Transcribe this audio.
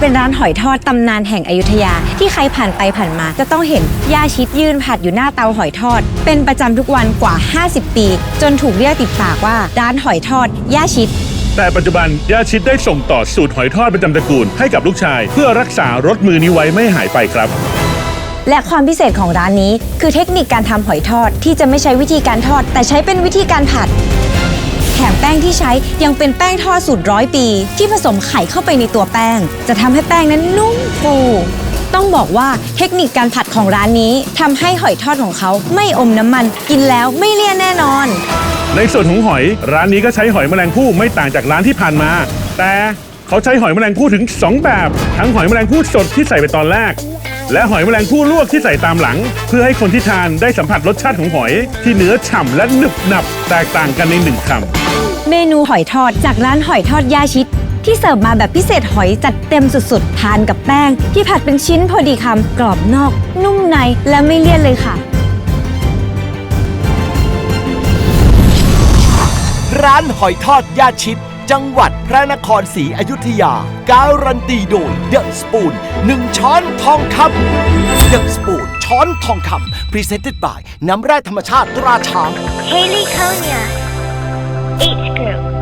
เป็นร้านหอยทอดตำนานแห่งอยุธยา ที่ใครผ่านไปผ่านมา จะต้องเห็นย่าชิดยืนผัดอยู่หน้าเตาหอยทอด เป็นประจำทุกวันกว่า 50 ปี จนถูกเรียกติดปากว่าร้านหอยทอดย่าชิดแต่ปัจจุบันย่าชิดได้ส่งต่อสูตรหอยทอดประจำตระกูลให้กับลูกชาย เพื่อรักษารสมือนี้ไว้ไม่หายไปครับ และความพิเศษของร้านนี้ คือเทคนิคการทำหอยทอดที่จะไม่ใช้วิธีการทอด แต่ใช้เป็นวิธีการผัดแถมแป้งที่ใช้ยังเป็นแป้งทอดสูตรร้อยปี ที่ผสมไข่เข้าไปในตัวแป้ง จะทำให้แป้งนั้นนุ่มฟูต้องบอกว่าเทคนิคการผัดของร้านนี้ทำให้หอยทอดของเขาไม่อมน้ำมัน กินแล้วไม่เลี่ยนแน่นอน ในส่วนของหอย ร้านนี้ก็ใช้หอยแมลงภู่ไม่ต่างจากร้านที่ผ่านมา แต่ เขาใช้หอยแมลงภู่ถึง 2 แบบ ทั้งหอยแมลงภู่สดที่ใส่ไปตอนแรก และหอยแมลงภู่ลวกที่ใส่ตามหลัง เพื่อให้คนที่ทานได้สัมผัสรสชาติของหอย ที่เนื้อฉ่ำและหนึบหนับแตกต่างกันในหนึ่งคำเมนูหอยทอดจากร้านหอยทอดยาชิด ที่เสิร์ฟมาแบบพิเศษหอยจัดเต็มสุดๆ ทานกับแป้ง ที่ผัดเป็นชิ้นพอดีคำกรอบนอก นุ่มในและไม่เลี่ยนเลยค่ะร้านหอยทอดย่าชิด จังหวัดพระนครศรีอยุธยา การันตีโดยเดอะสปูนหนึ่งช้อนทองคำเดอะสปูนช้อนทองคำ Presented by น้ำแร่ธรรมชาติตราช้าง Haley Konya. H Group.